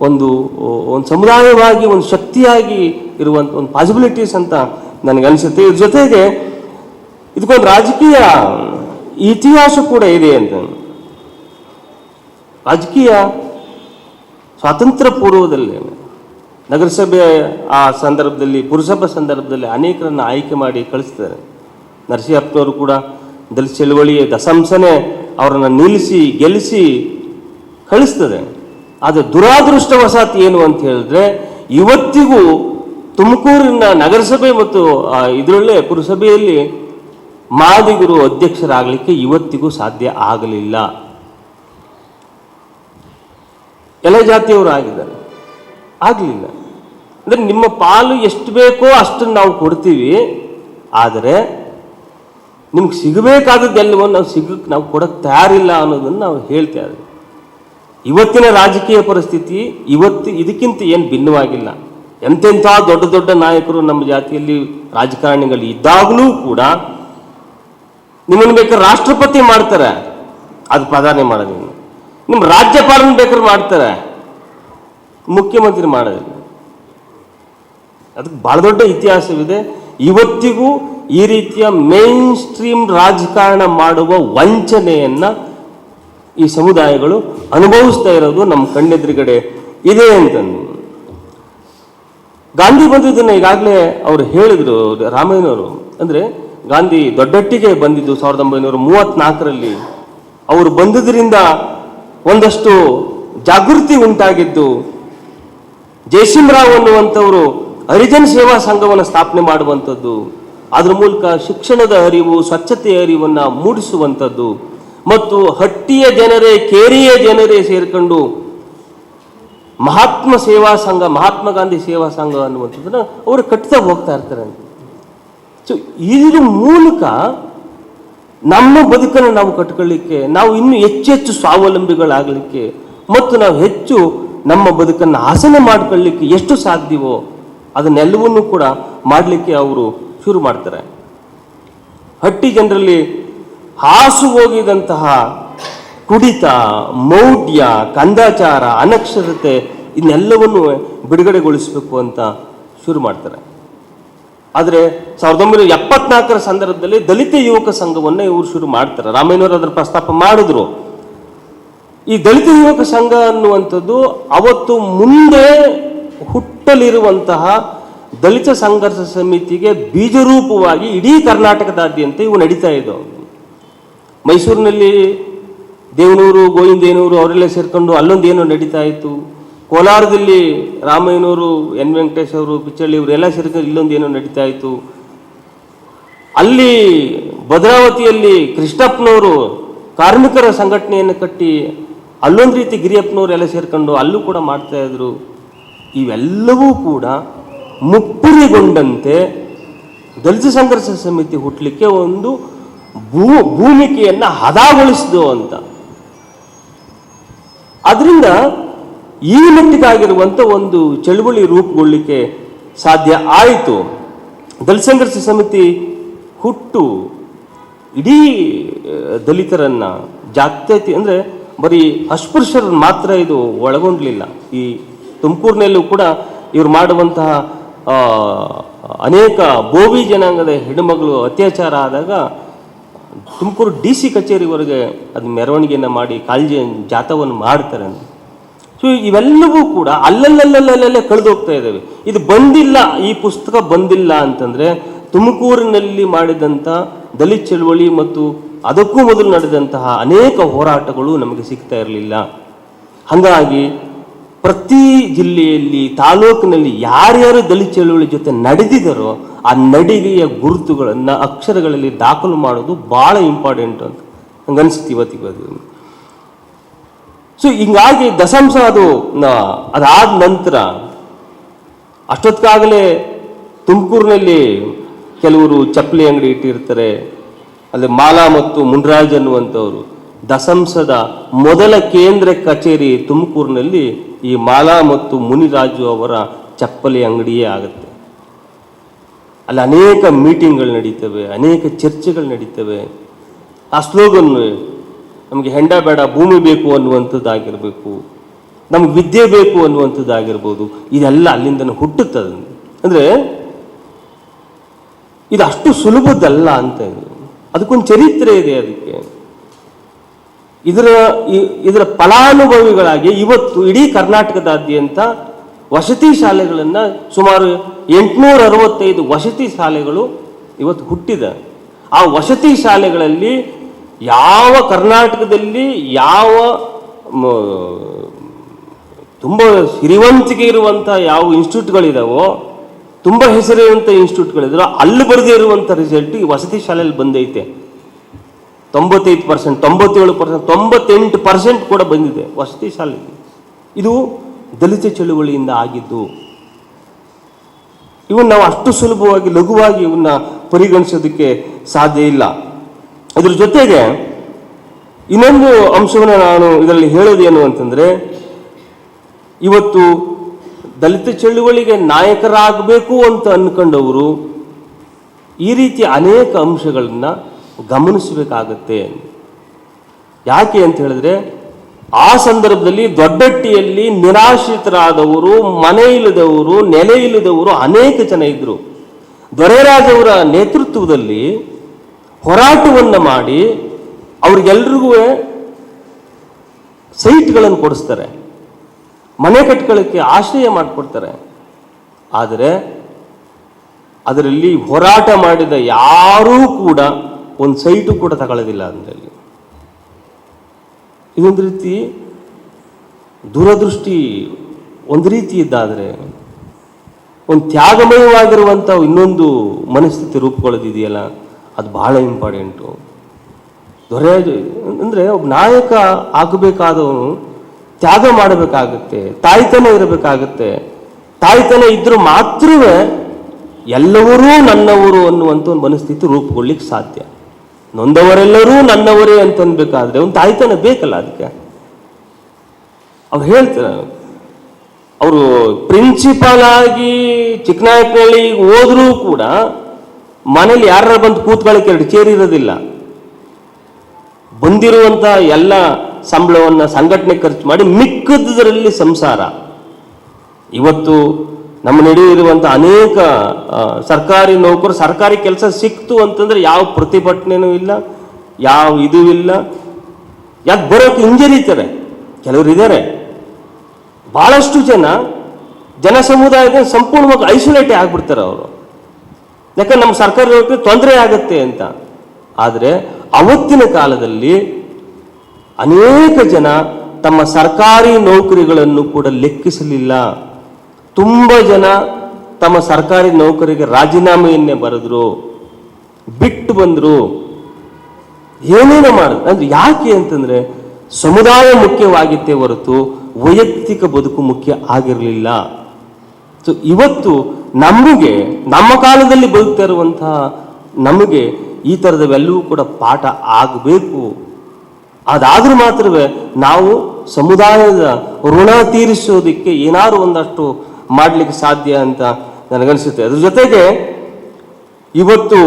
ಒಂದು ಒಂದು ಸಮುದಾಯವಾಗಿ, ಒಂದು ಶಕ್ತಿಯಾಗಿ ಇರುವಂಥ ಒಂದು ಪಾಸಿಬಿಲಿಟೀಸ್ ಅಂತ ನನಗೆ ಅನಿಸುತ್ತೆ ಇದ್ರ ಜೊತೆಗೆ ಇದಕ್ಕೊಂದು ರಾಜಕೀಯ ಇತಿಹಾಸ ಕೂಡ ಇದೆ ಅಂತ. ರಾಜಕೀಯ ಸ್ವಾತಂತ್ರ್ಯ ಪೂರ್ವದಲ್ಲಿ ನಗರಸಭೆ ಆ ಸಂದರ್ಭದಲ್ಲಿ, ಪುರಸಭಾ ಸಂದರ್ಭದಲ್ಲಿ ಅನೇಕರನ್ನು ಆಯ್ಕೆ ಮಾಡಿ ಕಳಿಸ್ತಾರೆ. ನರಸಿಂಹಪ್ಪನವರು ಕೂಡ ದಲಿತ ಚಳುವಳಿಯ ದಸಂಸನೆ ಅವರನ್ನು ನಿಲ್ಲಿಸಿ, ಗೆಲ್ಲಿಸಿ ಕಳಿಸ್ತದೆ. ಆದರೆ ದುರಾದೃಷ್ಟವಶಾತ್ ಏನು ಅಂತ ಹೇಳಿದ್ರೆ, ಇವತ್ತಿಗೂ ತುಮಕೂರಿನ ನಗರಸಭೆ ಮತ್ತು ಇದರಲ್ಲೇ ಪುರಸಭೆಯಲ್ಲಿ ಮಾದಿಗರು ಅಧ್ಯಕ್ಷರಾಗಲಿಕ್ಕೆ ಇವತ್ತಿಗೂ ಸಾಧ್ಯ ಆಗಲಿಲ್ಲ. ಎಲ್ಲ ಜಾತಿಯವರು ಆಗಿದ್ದಾರೆ. ಆಗಲಿಲ್ಲ. ಅಂದರೆ ನಿಮ್ಮ ಪಾಲು ಎಷ್ಟು ಬೇಕೋ ಅಷ್ಟನ್ನು ನಾವು ಕೊಡ್ತೀವಿ. ಆದರೆ ನಿಮ್ಗೆ ಸಿಗಬೇಕಾದದ್ದೆಲ್ಲವನ್ನು ನಾವು ಸಿಗಕ್ಕೆ ನಾವು ಕೊಡಕ್ಕೆ ತಯಾರಿಲ್ಲ ಅನ್ನೋದನ್ನು ನಾವು ಹೇಳ್ತಾ ಇದ್ದೀವಿ. ಇವತ್ತಿನ ರಾಜಕೀಯ ಪರಿಸ್ಥಿತಿ ಇವತ್ತು ಇದಕ್ಕಿಂತ ಏನು ಭಿನ್ನವಾಗಿಲ್ಲ. ಎಂತೆಂಥ ದೊಡ್ಡ ದೊಡ್ಡ ನಾಯಕರು ನಮ್ಮ ಜಾತಿಯಲ್ಲಿ ರಾಜಕಾರಣಿಗಳು ಇದ್ದಾಗಲೂ ಕೂಡ ನಿಮ್ಮನ್ನು ಬೇಕಾದ್ರೆ ರಾಷ್ಟ್ರಪತಿ ಮಾಡ್ತಾರೆ. ಅದು ಪ್ರಧಾನಿ ಮಾಡೋದಿಲ್ಲ ನಿಮ್ಮ ರಾಜ್ಯಪಾಲನ ಬೇಕಾದ್ರೆ ಮಾಡ್ತಾರೆ. ಮುಖ್ಯಮಂತ್ರಿ ಮಾಡೋದಿಲ್ಲ ಅದಕ್ಕೆ ಬಹಳ ದೊಡ್ಡ ಇತಿಹಾಸವಿದೆ. ಇವತ್ತಿಗೂ ಈ ರೀತಿಯ ಮೇನ್ ಸ್ಟ್ರೀಮ್ ರಾಜಕಾರಣ ಮಾಡುವ ವಂಚನೆಯನ್ನ ಈ ಸಮುದಾಯಗಳು ಅನುಭವಿಸ್ತಾ ಇರೋದು ನಮ್ಮ ಕಣ್ಣೆದುರುಗಡೆ ಇದೆ ಅಂತಂದು. ಗಾಂಧಿ ಬಂದಿದ್ದನ್ನು ಈಗಾಗಲೇ ಅವರು ಹೇಳಿದರು ರಾಮಯ್ಯನವರು ಅಂದರೆ ಗಾಂಧಿ ದೊಡ್ಡಟ್ಟಿಗೆ ಬಂದಿದ್ದು ಸಾವಿರದ ಒಂಬೈನೂರ ಮೂವತ್ನಾಲ್ಕರಲ್ಲಿ. ಅವರು ಬಂದಿದ್ದರಿಂದ ಒಂದಷ್ಟು ಜಾಗೃತಿ ಉಂಟಾಗಿದ್ದು ಜಯಸಿಂಹರಾವ್ ಅನ್ನುವಂಥವರು ಹರಿಜನ್ ಸೇವಾ ಸಂಘವನ್ನು ಸ್ಥಾಪನೆ ಮಾಡುವಂಥದ್ದು. ಅದರ ಮೂಲಕ ಶಿಕ್ಷಣದ ಅರಿವು, ಸ್ವಚ್ಛತೆಯ ಅರಿವನ್ನು ಮೂಡಿಸುವಂಥದ್ದು. ಮತ್ತು ಹಟ್ಟಿಯ ಜನರೇ, ಕೇರಿಯ ಜನರೇ ಸೇರ್ಕೊಂಡು ಮಹಾತ್ಮ ಸೇವಾ ಸಂಘ, ಮಹಾತ್ಮ ಗಾಂಧಿ ಸೇವಾ ಸಂಘ ಅನ್ನುವಂಥದ್ದನ್ನು ಅವರು ಕಟ್ತಾ ಹೋಗ್ತಾ ಇರ್ತಾರೆ ಸೊ ಇದ್ರ ಮೂಲಕ ನಮ್ಮ ಬದುಕನ್ನು ನಾವು ಕಟ್ಕೊಳ್ಳಿಕ್ಕೆ, ನಾವು ಇನ್ನೂ ಹೆಚ್ಚು ಸ್ವಾವಲಂಬಿಗಳಾಗಲಿಕ್ಕೆ ಮತ್ತು ನಾವು ಹೆಚ್ಚು ನಮ್ಮ ಬದುಕನ್ನು ಹಾಸನ ಮಾಡ್ಕೊಳ್ಳಿಕ್ಕೆ ಎಷ್ಟು ಸಾಧ್ಯವೋ ಅದನ್ನೆಲ್ಲವನ್ನೂ ಕೂಡ ಮಾಡಲಿಕ್ಕೆ ಅವರು ಶುರು ಮಾಡ್ತಾರೆ. ಹಟ್ಟಿ ಜನರಲ್ಲಿ ಹಾಸು ಹೋಗಿದಂತಹ ಕುಡಿತ, ಮೌಢ್ಯ, ಕಂದಾಚಾರ, ಅನಕ್ಷರತೆ ಇದನ್ನೆಲ್ಲವನ್ನು ಬಿಡುಗಡೆಗೊಳಿಸಬೇಕು ಅಂತ ಶುರು ಮಾಡ್ತಾರೆ. ಆದರೆ ಸಾವಿರದ ಒಂಬೈನೂರ ಎಪ್ಪತ್ನಾಲ್ಕರ ಸಂದರ್ಭದಲ್ಲಿ ದಲಿತ ಯುವಕ ಸಂಘವನ್ನು ಇವರು ಶುರು ಮಾಡ್ತಾರೆ. ರಾಮಯ್ಯನವರು ಅದರ ಪ್ರಸ್ತಾಪ ಮಾಡಿದ್ರು. ಈ ದಲಿತ ಯುವಕ ಸಂಘ ಅನ್ನುವಂಥದ್ದು ಅವತ್ತು ಮುಂದೆ ಹುಟ್ಟಲಿರುವಂತಹ ದಲಿತ ಸಂಘರ್ಷ ಸಮಿತಿಗೆ ಬೀಜರೂಪವಾಗಿ ಇಡೀ ಕರ್ನಾಟಕದಾದ್ಯಂತ ಇವು ನಡೀತಾ ಇದ್ದವು. ಮೈಸೂರಿನಲ್ಲಿ ದೇವನೂರು, ಗೋವಿಂದೇನೂರು ಅವರೆಲ್ಲ ಸೇರ್ಕೊಂಡು ಅಲ್ಲೊಂದು ಏನೋ ನಡೀತಾ ಇತ್ತು. ಕೋಲಾರದಲ್ಲಿ ರಾಮಯ್ಯನವರು, ಎನ್ ವೆಂಕಟೇಶ್ ಅವರು, ಪಿಚ್ಚಳ್ಳಿ ಇವರೆಲ್ಲ ಸೇರ್ಕೊಂಡು ಇಲ್ಲೊಂದು ಏನೋ ನಡೀತಾ ಇತ್ತು. ಅಲ್ಲಿ ಭದ್ರಾವತಿಯಲ್ಲಿ ಕೃಷ್ಣಪ್ಪನವರು ಕಾರ್ಮಿಕರ ಸಂಘಟನೆಯನ್ನು ಕಟ್ಟಿ ಅಲ್ಲೊಂದು ರೀತಿ ಗಿರಿಯಪ್ಪನವರು ಎಲ್ಲ ಸೇರ್ಕೊಂಡು ಅಲ್ಲೂ ಕೂಡ ಮಾಡ್ತಾ ಇದ್ರು. ಇವೆಲ್ಲವೂ ಕೂಡ ಮುಪ್ಪುರಿಗೊಂಡಂತೆ ದಲಿತ ಸಂಘರ್ಷ ಸಮಿತಿ ಹುಟ್ಟಲಿಕ್ಕೆ ಒಂದು ಭೂ ಭೂಮಿಕೆಯನ್ನು ಹದಗೊಳಿಸಿದು ಅಂತ. ಅದರಿಂದ ಈ ಮಟ್ಟಿಗಾಗಿರುವಂಥ ಒಂದು ಚಳುವಳಿ ರೂಪುಗೊಳ್ಳಿಕ್ಕೆ ಸಾಧ್ಯ ಆಯಿತು. ದಲಿತ ಸಂಘರ್ಷ ಸಮಿತಿ ಹುಟ್ಟು ಇಡೀ ದಲಿತರನ್ನ ಜಾತ್ಯತಿ ಅಂದರೆ ಬರೀ ಅಸ್ಪೃಶ್ಯರನ್ನು ಮಾತ್ರ ಇದು ಒಳಗೊಂಡಲಿಲ್ಲ. ಈ ತುಮಕೂರಿನಲ್ಲೂ ಕೂಡ ಇವರು ಮಾಡುವಂತಹ ಅನೇಕ ಬೋವಿ ಜನಾಂಗದ ಹೆಣ್ಣುಮಗಳು ಅತ್ಯಾಚಾರ ಆದಾಗ ತುಮಕೂರು ಡಿ ಸಿ ಕಚೇರಿವರೆಗೆ ಅದು ಮೆರವಣಿಗೆಯನ್ನು ಮಾಡಿ ಕಾಳಜಿ ಜಾಥವನ್ನು ಮಾಡ್ತಾರೆ. ಸೊ, ಇವೆಲ್ಲವೂ ಕೂಡ ಅಲ್ಲಲ್ಲಲ್ಲಲ್ಲಲ್ಲೇ ಕಳೆದೋಗ್ತಾ ಇದ್ದಾವೆ. ಇದು ಬಂದಿಲ್ಲ, ಈ ಪುಸ್ತಕ ಬಂದಿಲ್ಲ ಅಂತಂದರೆ ತುಮಕೂರಿನಲ್ಲಿ ಮಾಡಿದಂಥ ದಲಿತ ಚಳವಳಿ ಮತ್ತು ಅದಕ್ಕೂ ಮೊದಲು ನಡೆದಂತಹ ಅನೇಕ ಹೋರಾಟಗಳು ನಮಗೆ ಸಿಗ್ತಾ ಇರಲಿಲ್ಲ. ಹಾಗಾಗಿ ಪ್ರತಿ ಜಿಲ್ಲೆಯಲ್ಲಿ, ತಾಲೂಕಿನಲ್ಲಿ ಯಾರ್ಯಾರು ದಲಿತ ಚಳುವಳಿ ಜೊತೆ ನಡೆದಿದರೋ ಆ ನಡಿಗೆಯ ಗುರುತುಗಳನ್ನು, ಅಕ್ಷರಗಳಲ್ಲಿ ದಾಖಲು ಮಾಡೋದು ಭಾಳ ಇಂಪಾರ್ಟೆಂಟ್ ಅಂತ ನಂಗೆ ಅನಿಸುತ್ತೆ ಇವತ್ತಿಗೆ ಸೊ ಹಿಂಗಾಗಿ ದಶಾಂಶ ಅದು ಅದಾದ ನಂತರ ಅಷ್ಟೊತ್ತಿಗಾಗಲೇ ತುಮಕೂರಿನಲ್ಲಿ ಕೆಲವರು ಚಪ್ಪಲಿ ಅಂಗಡಿ ಇಟ್ಟಿರ್ತಾರೆ, ಅಲ್ಲಿ ಮಾಲಾ ಮತ್ತು ಮುನ್ರಾಜ್ ಅನ್ನುವಂಥವ್ರು. ದಶಂಸದ ಮೊದಲ ಕೇಂದ್ರ ಕಚೇರಿ ತುಮಕೂರಿನಲ್ಲಿ ಈ ಮಾಲಾ ಮತ್ತು ಮುನಿರಾಜು ಅವರ ಚಪ್ಪಲಿ ಅಂಗಡಿಯೇ ಆಗುತ್ತೆ. ಅಲ್ಲಿ ಅನೇಕ ಮೀಟಿಂಗ್ಗಳು ನಡೀತವೆ, ಅನೇಕ ಚರ್ಚೆಗಳು ನಡೀತವೆ. ಆ ಸ್ಲೋಗನ್ ನಮಗೆ ಹೆಂಡ ಬೇಡ, ಭೂಮಿ ಬೇಕು ಅನ್ನುವಂಥದ್ದಾಗಿರಬೇಕು, ನಮ್ಗೆ ವಿದ್ಯೆ ಬೇಕು ಅನ್ನುವಂಥದ್ದಾಗಿರ್ಬೋದು, ಇದೆಲ್ಲ ಅಲ್ಲಿಂದ ಹುಟ್ಟುತ್ತದೆ ಅಂದರೆ ಇದು ಅಷ್ಟು ಸುಲಭದಲ್ಲ ಅಂತ. ಅದಕ್ಕೊಂದು ಚರಿತ್ರೆ ಇದೆ ಅದಕ್ಕೆ. ಇದರ ಇದರ ಫಲಾನುಭವಿಗಳಾಗಿ ಇವತ್ತು ಇಡೀ ಕರ್ನಾಟಕದಾದ್ಯಂತ ವಸತಿ ಶಾಲೆಗಳನ್ನು ಸುಮಾರು ಎಂಟುನೂರ ಅರವತ್ತೈದು ವಸತಿ ಶಾಲೆಗಳು ಇವತ್ತು ಹುಟ್ಟಿದೆ. ಆ ವಸತಿ ಶಾಲೆಗಳಲ್ಲಿ ಯಾವ ಕರ್ನಾಟಕದಲ್ಲಿ ಯಾವ ತುಂಬ ಸಿರಿವಂತಿಕೆ ಇರುವಂಥ ಯಾವ ಇನ್ಸ್ಟಿಟ್ಯೂಟ್ಗಳಿದಾವೋ, ತುಂಬ ಹೆಸರಿರುವಂಥ ಇನ್ಸ್ಟಿಟ್ಯೂಟ್ಗಳಿದ್ರೋ, ಅಲ್ಲಿ ಬರ್ದೇ ಇರುವಂಥ ರಿಸಲ್ಟ್ ಈ ವಸತಿ ಶಾಲೆಯಲ್ಲಿ ಬಂದೈತೆ. ತೊಂಬತ್ತೈದು ಪರ್ಸೆಂಟ್ ತೊಂಬತ್ತೇಳು ಪರ್ಸೆಂಟ್ ತೊಂಬತ್ತೆಂಟು ಪರ್ಸೆಂಟ್ ಕೂಡ ಬಂದಿದೆ ವಸತಿ ಶಾಲೆಗೆ ಇದು ದಲಿತ ಚಳುವಳಿಯಿಂದ ಆಗಿದ್ದು, ಇವನ್ನ ನಾವು ಅಷ್ಟು ಸುಲಭವಾಗಿ, ಲಘುವಾಗಿ ಇವನ್ನ ಪರಿಗಣಿಸೋದಕ್ಕೆ ಸಾಧ್ಯ ಇಲ್ಲ. ಇದ್ರ ಜೊತೆಗೆ ಇನ್ನೊಂದು ಅಂಶವನ್ನು ನಾನು ಇದರಲ್ಲಿ ಹೇಳೋದೇನು ಅಂತಂದ್ರೆ, ಇವತ್ತು ದಲಿತ ಚಳುವಳಿಗೆ ನಾಯಕರಾಗಬೇಕು ಅಂತ ಅನ್ಕೊಂಡವರು ಈ ರೀತಿ ಅನೇಕ ಅಂಶಗಳನ್ನ ಗಮನಿಸಬೇಕಾಗತ್ತೆ. ಯಾಕೆ ಅಂತ ಹೇಳಿದ್ರೆ, ಆ ಸಂದರ್ಭದಲ್ಲಿ ದೊಡ್ಡಟ್ಟಿಯಲ್ಲಿ ನಿರಾಶ್ರಿತರಾದವರು, ಮನೆ ಇಲ್ಲದವರು, ನೆಲೆ ಇಲ್ಲದವರು ಅನೇಕ ಜನ ಇದ್ರು. ದೊರೆರಾಜವರ ನೇತೃತ್ವದಲ್ಲಿ ಹೋರಾಟವನ್ನು ಮಾಡಿ ಅವ್ರಿಗೆಲ್ರಿಗೂ ಸೈಟ್ಗಳನ್ನು ಕೊಡಿಸ್ತಾರೆ. ಮನೆ ಕಟ್ಕೊಳ್ಳೋಕ್ಕೆ ಆಶ್ರಯ ಮಾಡಿಕೊಡ್ತಾರೆ. ಆದರೆ, ಅದರಲ್ಲಿ ಹೋರಾಟ ಮಾಡಿದ ಯಾರೂ ಕೂಡ ಒಂದು ಸೈಟು ಕೂಡ ತಗೊಳ್ಳೋದಿಲ್ಲ ಅಂದಲ್ಲಿ ಇದೊಂದು ರೀತಿ ದೂರದೃಷ್ಟಿ ಒಂದು ರೀತಿ ಇದ್ದಾದರೆ ಒಂದು ತ್ಯಾಗಮಯವಾಗಿರುವಂಥ ಇನ್ನೊಂದು ಮನಸ್ಥಿತಿ ರೂಪುಗೊಳ್ಳೋದಿದೆಯಲ್ಲ, ಅದು ಬಹಳ ಇಂಪಾರ್ಟೆಂಟು ದೊರೆ ಅಂದರೆ ಒಬ್ಬ ನಾಯಕ ಆಗಬೇಕಾದವನು ತ್ಯಾಗ ಮಾಡಬೇಕಾಗತ್ತೆ, ತಾಯ್ತನ ಇರಬೇಕಾಗತ್ತೆ. ತಾಯ್ತನ ಇದ್ದರೂ ಮಾತ್ರವೇ ಎಲ್ಲವರೂ ನನ್ನವರು ಅನ್ನುವಂಥ ಒಂದು ಮನಸ್ಥಿತಿ ರೂಪುಗೊಳ್ಳಿಕ್ಕೆ ಸಾಧ್ಯ. ನೊಂದವರೆಲ್ಲರೂ ನನ್ನವರೇ ಅಂತನ್ಬೇಕಾದ್ರೆ ಒಂದು ತಾಯ್ತನ ಬೇಕಲ್ಲ ಅದಕ್ಕೆ. ಅವ್ರು ಹೇಳ್ತಾರೆ ಅವರು ಪ್ರಿನ್ಸಿಪಾಲ್ ಆಗಿ ಚಿಕ್ಕನಾಯಕನಹಳ್ಳಿ ಹೋದ್ರೂ ಕೂಡ ಮನೇಲಿ ಯಾರ ಬಂದು ಕೂತ್ಕೊಳ್ಳೋಕೆ ಎರಡು ಚೇರ್ ಇರೋದಿಲ್ಲ. ಬಂದಿರುವಂಥ ಎಲ್ಲ ಸಂಬಳವನ್ನು ಸಂಘಟನೆ ಖರ್ಚು ಮಾಡಿ ಮಿಕ್ಕದ್ರಲ್ಲಿ ಸಂಸಾರ. ಇವತ್ತು ನಮ್ಮ ನಡೆಯಿರುವಂಥ ಅನೇಕ ಸರ್ಕಾರಿ ನೌಕರು, ಸರ್ಕಾರಿ ಕೆಲಸ ಸಿಕ್ತು ಅಂತಂದ್ರೆ ಯಾವ ಪ್ರತಿಭಟನೆನೂ ಇಲ್ಲ, ಯಾವ ಇದು ಇಲ್ಲ. ಯಾಕೆ ಬರೋಕೆ ಹಿಂಜರಿತಾರೆ ಕೆಲವರು ಇದ್ದಾರೆ ಬಹಳಷ್ಟು ಜನ ಜನ ಸಮುದಾಯದ ಸಂಪೂರ್ಣವಾಗಿ ಐಸೋಲೇಟೇ ಆಗಿಬಿಡ್ತಾರೆ ಅವರು. ಯಾಕಂದ್ರೆ ನಮ್ಮ ಸರ್ಕಾರಿ ನೌಕರಿ ತೊಂದರೆ ಆಗುತ್ತೆ ಅಂತ. ಆದರೆ ಅವತ್ತಿನ ಕಾಲದಲ್ಲಿ ಅನೇಕ ಜನ ತಮ್ಮ ಸರ್ಕಾರಿ ನೌಕರಿಗಳನ್ನು ಕೂಡ ಲೆಕ್ಕಿಸಲಿಲ್ಲ. ತುಂಬ ಜನ ತಮ್ಮ ಸರ್ಕಾರಿ ನೌಕರಿಗೆ ರಾಜೀನಾಮೆಯನ್ನೇ ಬರೆದ್ರು, ಬಿಟ್ಟು ಬಂದರು. ಏನೇನೋ ಮಾಡಿದ್ರು. ಅಂದ್ರೆ ಯಾಕೆ ಅಂತಂದ್ರೆ ಸಮುದಾಯ ಮುಖ್ಯವಾಗಿತ್ತೆ ಹೊರತು ವೈಯಕ್ತಿಕ ಬದುಕು ಮುಖ್ಯ ಆಗಿರಲಿಲ್ಲ. ಸೊ ಇವತ್ತು ನಮಗೆ, ನಮ್ಮ ಕಾಲದಲ್ಲಿ ಬದುಕ್ತಾ ಇರುವಂತಹ ನಮಗೆ ಈ ಥರದವೆಲ್ಲವೂ ಕೂಡ ಪಾಠ ಆಗಬೇಕು. ಅದಾದ್ರೂ ಮಾತ್ರವೇ ನಾವು ಸಮುದಾಯದ ಋಣ ತೀರಿಸೋದಕ್ಕೆ ಏನಾದ್ರು ಒಂದಷ್ಟು ಮಾಡಲಿಕ್ಕೆ ಸಾಧ್ಯ ಅಂತ ನನಗನ್ಸುತ್ತೆ. ಅದ್ರ ಜೊತೆಗೆ ಇವತ್ತು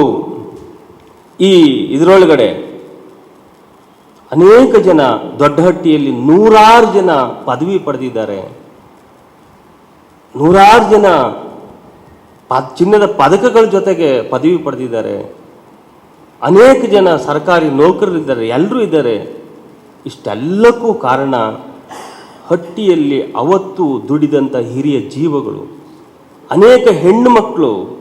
ಈ ಇದರೊಳಗಡೆ ಅನೇಕ ಜನ ದೊಡ್ಡಹಟ್ಟಿಯಲ್ಲಿ ನೂರಾರು ಜನ ಪದವಿ ಪಡೆದಿದ್ದಾರೆ. ನೂರಾರು ಜನ ಚಿನ್ನದ ಪದಕಗಳ ಜೊತೆಗೆ ಪದವಿ ಪಡೆದಿದ್ದಾರೆ. ಅನೇಕ ಜನ ಸರ್ಕಾರಿ ನೌಕರರಿದ್ದಾರೆ, ಎಲ್ಲರೂ ಇದ್ದಾರೆ. ಇಷ್ಟೆಲ್ಲಕ್ಕೂ ಕಾರಣ ಹಟ್ಟಿಯಲ್ಲಿ ಅವತ್ತು ದುಡಿದಂಥ ಹಿರಿಯ ಜೀವಗಳು, ಅನೇಕ ಹೆಣ್ಣು ಮಕ್ಕಳು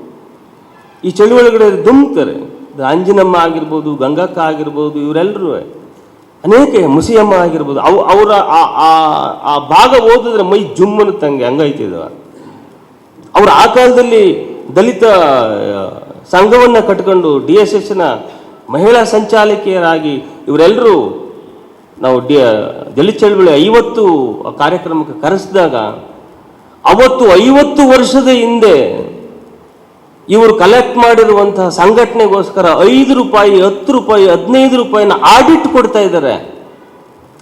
ಈ ಚಳುವಳಿಗಳ ಧುಮ್ತಾರೆ ಅಂಜಿನಮ್ಮ ಆಗಿರ್ಬೋದು, ಗಂಗಕ್ಕ ಆಗಿರ್ಬೋದು, ಇವರೆಲ್ಲರೂ ಅನೇಕ ಮುಸಿಯಮ್ಮ ಆಗಿರ್ಬೋದು, ಅವು ಅವರ ಆ- ಆ- ಭಾಗ ಓದಿದ್ರೆ ಮೈ ಜುಮ್ಮನ ತಂಗೆ ಹಂಗೈತಿದ್ದವ ಅವರು ಆ ಕಾಲದಲ್ಲಿ ದಲಿತ ಸಂಘವನ್ನ ಕಟ್ಕೊಂಡು ಡಿ ಎಸ್ ಎಸ್ನ ಮಹಿಳಾ ಸಂಚಾಲಕಿಯರಾಗಿ ಇವರೆಲ್ಲರೂ ನಾವು ಡಿ, ದಲಿತ ಚಳವಳಿ ಐವತ್ತು ಕಾರ್ಯಕ್ರಮಕ್ಕೆ ಕರೆಸಿದಾಗ ಅವತ್ತು ಐವತ್ತು ವರ್ಷದ ಹಿಂದೆ ಇವರು ಕಲೆಕ್ಟ್ ಮಾಡಿರುವಂತಹ ಸಂಘಟನೆಗೋಸ್ಕರ ಐದು ರೂಪಾಯಿ, ಹತ್ತು ರೂಪಾಯಿ, ಹದಿನೈದು ರೂಪಾಯಿನ ಆಡಿಟ್ ಕೊಡ್ತಾ ಇದ್ದಾರೆ.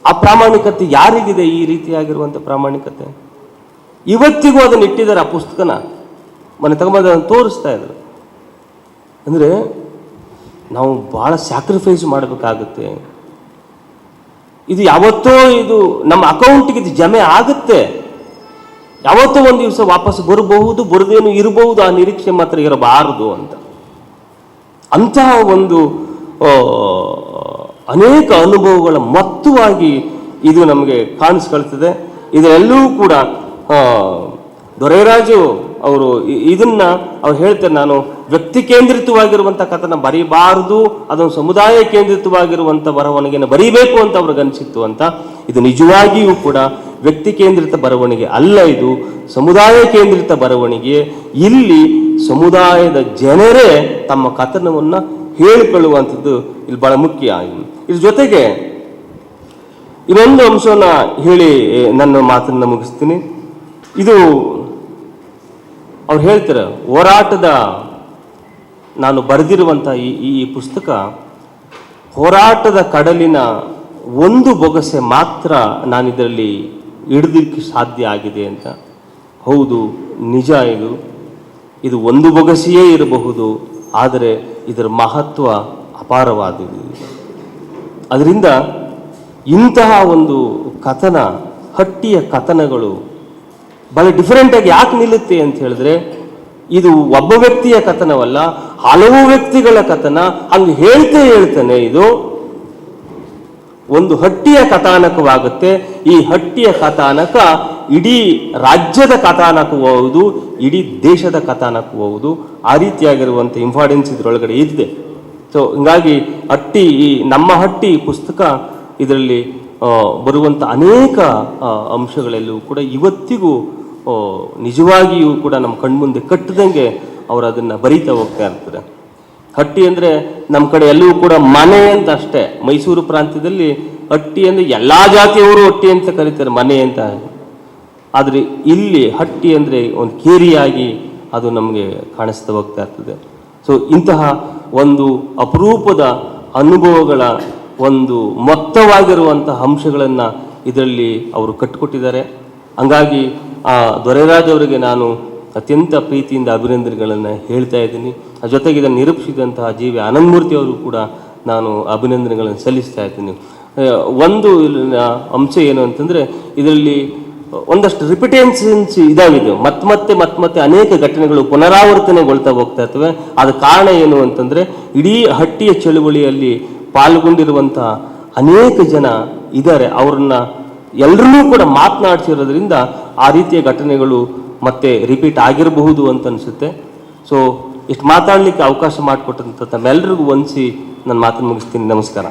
ಆ ಪ್ರಾಮಾಣಿಕತೆ ಯಾರಿಗಿದೆ ಈ ರೀತಿಯಾಗಿರುವಂಥ ಪ್ರಾಮಾಣಿಕತೆ? ಇವತ್ತಿಗೂ ಅದನ್ನ ಇಟ್ಟಿದ್ದಾರೆ ಆ ಪುಸ್ತಕನ. ಮನೆ ತಗೊಂಬಂದು ಅದನ್ನು ತೋರಿಸ್ತಾ ಇದ್ರು. ಅಂದರೆ ನಾವು ಭಾಳ ಸ್ಯಾಕ್ರಿಫೈಸ್ ಮಾಡಬೇಕಾಗುತ್ತೆ. ಇದು ಯಾವತ್ತೋ ಇದು ನಮ್ಮ ಅಕೌಂಟ್ಗೆ ಇದು ಜಮೆ ಆಗುತ್ತೆ. ಯಾವತ್ತೋ ಒಂದು ದಿವಸ ವಾಪಸ್ ಬರಬಹುದು, ಬರದೇನು ಇರಬಹುದು, ಆ ನಿರೀಕ್ಷೆ ಮಾತ್ರ ಇರಬಾರದು ಅಂತ. ಅಂತಹ ಒಂದು ಅನೇಕ ಅನುಭವಗಳ ಮತ್ತುವಾಗಿ ಇದು ನಮಗೆ ಕಾಣಿಸ್ಕೊಳ್ತದೆ. ಇದೆಲ್ಲವೂ ಕೂಡ ದೊರೆರಾಜು ಅವರು ಇದನ್ನ ಅವ್ರು ಹೇಳ್ತಾರೆ, ನಾನು ವ್ಯಕ್ತಿ ಕೇಂದ್ರಿತವಾಗಿರುವಂಥ ಕಥನ ಬರೀಬಾರದು, ಅದೊಂದು ಸಮುದಾಯ ಕೇಂದ್ರಿತವಾಗಿರುವಂಥ ಬರವಣಿಗೆನ ಬರೀಬೇಕು ಅಂತ ಅವ್ರಿಗೆ ಅನಿಸಿತ್ತು ಅಂತ. ಇದು ನಿಜವಾಗಿಯೂ ಕೂಡ ವ್ಯಕ್ತಿ ಕೇಂದ್ರಿತ ಬರವಣಿಗೆ ಅಲ್ಲ, ಇದು ಸಮುದಾಯ ಕೇಂದ್ರಿತ ಬರವಣಿಗೆ. ಇಲ್ಲಿ ಸಮುದಾಯದ ಜನರೇ ತಮ್ಮ ಕಥನವನ್ನು ಹೇಳಿಕೊಳ್ಳುವಂಥದ್ದು ಇಲ್ಲಿ ಬಹಳ ಮುಖ್ಯ. ಇದ್ರ ಜೊತೆಗೆ ಇನ್ನೊಂದು ಅಂಶವನ್ನ ಹೇಳಿ ನನ್ನ ಮಾತನ್ನ ಮುಗಿಸ್ತೀನಿ. ಇದು ಅವ್ರು ಹೇಳ್ತಾರೆ, ಹೋರಾಟದ ನಾನು ಬರೆದಿರುವಂಥ ಈ ಈ ಪುಸ್ತಕ ಹೋರಾಟದ ಕಡಲಿನ ಒಂದು ಬೊಗಸೆ ಮಾತ್ರ ನಾನು ಇದರಲ್ಲಿ ಹಿಡಿದಿಕ್ಕೆ ಸಾಧ್ಯ ಆಗಿದೆ ಅಂತ. ಹೌದು, ನಿಜ ಇದು. ಇದು ಒಂದು ಬೊಗಸೆಯೇ ಇರಬಹುದು, ಆದರೆ ಇದರ ಮಹತ್ವ ಅಪಾರವಾದುದು ಅದರಿಂದ ಇಂತಹ ಒಂದು ಕಥನ, ಹಟ್ಟಿಯ ಕಥನಗಳು ಬಹಳ ಡಿಫರೆಂಟ್ ಆಗಿ ಯಾಕೆ ನಿಲ್ಲುತ್ತೆ ಅಂತ ಹೇಳಿದ್ರೆ, ಇದು ಒಬ್ಬ ವ್ಯಕ್ತಿಯ ಕಥನವಲ್ಲ, ಹಲವು ವ್ಯಕ್ತಿಗಳ ಕಥನ, ಹಂಗೆ ಹೇಳ್ತೇ ಹೇಳ್ತಾನೆ ಇದು, ಒಂದು ಹಟ್ಟಿಯ ಕಥಾನಕವಾಗುತ್ತೆ. ಈ ಹಟ್ಟಿಯ ಕಥಾನಕ ಇಡೀ ರಾಜ್ಯದ ಕಥಾನಕವೂ ಹೌದು, ಇಡೀ ದೇಶದ ಕಥಾನಕವೂ ಹೌದು. ಆ ರೀತಿಯಾಗಿರುವಂಥ ಇಂಪಾರ್ಟೆನ್ಸ್ ಇದರೊಳಗಡೆ ಇದೆ ಸೊ ಹಿಂಗಾಗಿ ಹಟ್ಟಿ, ಈ ನಮ್ಮ ಹಟ್ಟಿ ಪುಸ್ತಕ ಇದರಲ್ಲಿ ಬರುವಂಥ ಅನೇಕ ಅಂಶಗಳೆಲ್ಲವೂ ಕೂಡ ಇವತ್ತಿಗೂ ನಿಜವಾಗಿಯೂ ಕೂಡ ನಮ್ಮ ಕಣ್ಮುಂದೆ ಕಟ್ಟದಂಗೆ ಅವರು ಅದನ್ನು ಬರೀತಾ ಹೋಗ್ತಾ ಇರ್ತಾರೆ. ಹಟ್ಟಿ ಅಂದರೆ ನಮ್ಮ ಕಡೆ ಎಲ್ಲವೂ ಕೂಡ ಮನೆ ಅಂತ ಅಷ್ಟೇ. ಮೈಸೂರು ಪ್ರಾಂತ್ಯದಲ್ಲಿ ಹಟ್ಟಿ ಅಂದರೆ ಎಲ್ಲ ಜಾತಿಯವರು ಹಟ್ಟಿ ಅಂತ ಕರೀತಾರೆ, ಮನೆ ಅಂತ. ಆದರೆ ಇಲ್ಲಿ ಹಟ್ಟಿ ಅಂದರೆ ಒಂದು ಕೇರಿಯಾಗಿ ಅದು ನಮಗೆ ಕಾಣಿಸ್ತಾ ಹೋಗ್ತಾ ಇರ್ತದೆ. ಸೊ ಇಂತಹ ಒಂದು ಅಪರೂಪದ ಅನುಭವಗಳ ಒಂದು ಮೊತ್ತವಾಗಿರುವಂತಹ ಅಂಶಗಳನ್ನು ಇದರಲ್ಲಿ ಅವರು ಕಟ್ಟಿಕೊಟ್ಟಿದ್ದಾರೆ. ಹಂಗಾಗಿ ಆ ದೊರೆರಾಜವರಿಗೆ ನಾನು ಅತ್ಯಂತ ಪ್ರೀತಿಯಿಂದ ಅಭಿನಂದನೆಗಳನ್ನು ಹೇಳ್ತಾ ಇದ್ದೀನಿ. ಆ ಜೊತೆಗೆ ಇದನ್ನು ನಿರೂಪಿಸಿದಂತಹ ಜೀವಿ ಆನಂದಮೂರ್ತಿ ಅವರು ಕೂಡ ನಾನು ಅಭಿನಂದನೆಗಳನ್ನು ಸಲ್ಲಿಸ್ತಾ ಇದ್ದೀನಿ. ಒಂದು ಅಂಶ ಏನು ಅಂತಂದರೆ, ಇದರಲ್ಲಿ ಒಂದಷ್ಟು ರಿಪಿಟೆನ್ಸಿನ್ಸ್ ಇದಾಗಿದೆ ಮತ್ತೆ ಮತ್ತೆ ಮತ್ತೆ ಮತ್ತೆ ಅನೇಕ ಘಟನೆಗಳು ಪುನರಾವರ್ತನೆಗೊಳ್ತಾ ಹೋಗ್ತಾ ಇರ್ತವೆ. ಅದ ಕಾರಣ ಏನು ಅಂತಂದರೆ, ಇಡೀ ಹಟ್ಟಿಯ ಚಳುವಳಿಯಲ್ಲಿ ಪಾಲ್ಗೊಂಡಿರುವಂತಹ ಅನೇಕ ಜನ ಇದ್ದಾರೆ. ಅವ್ರನ್ನ ಎಲ್ಲರನ್ನೂ ಕೂಡ ಮಾತನಾಡಿಸಿರೋದ್ರಿಂದ ಆ ರೀತಿಯ ಘಟನೆಗಳು ಮತ್ತೆ ರಿಪೀಟ್ ಆಗಿರಬಹುದು ಅಂತ ಅನಿಸುತ್ತೆ. ಸೊ ಇಷ್ಟು ಮಾತಾಡಲಿಕ್ಕೆ ಅವಕಾಶ ಮಾಡಿಕೊಟ್ಟಂಥ ತಮ್ಮೆಲ್ಲರಿಗೂ ವಂದಿಸಿ ನನ್ನ ಮಾತನ್ನು ಮುಗಿಸ್ತೀನಿ. ನಮಸ್ಕಾರ.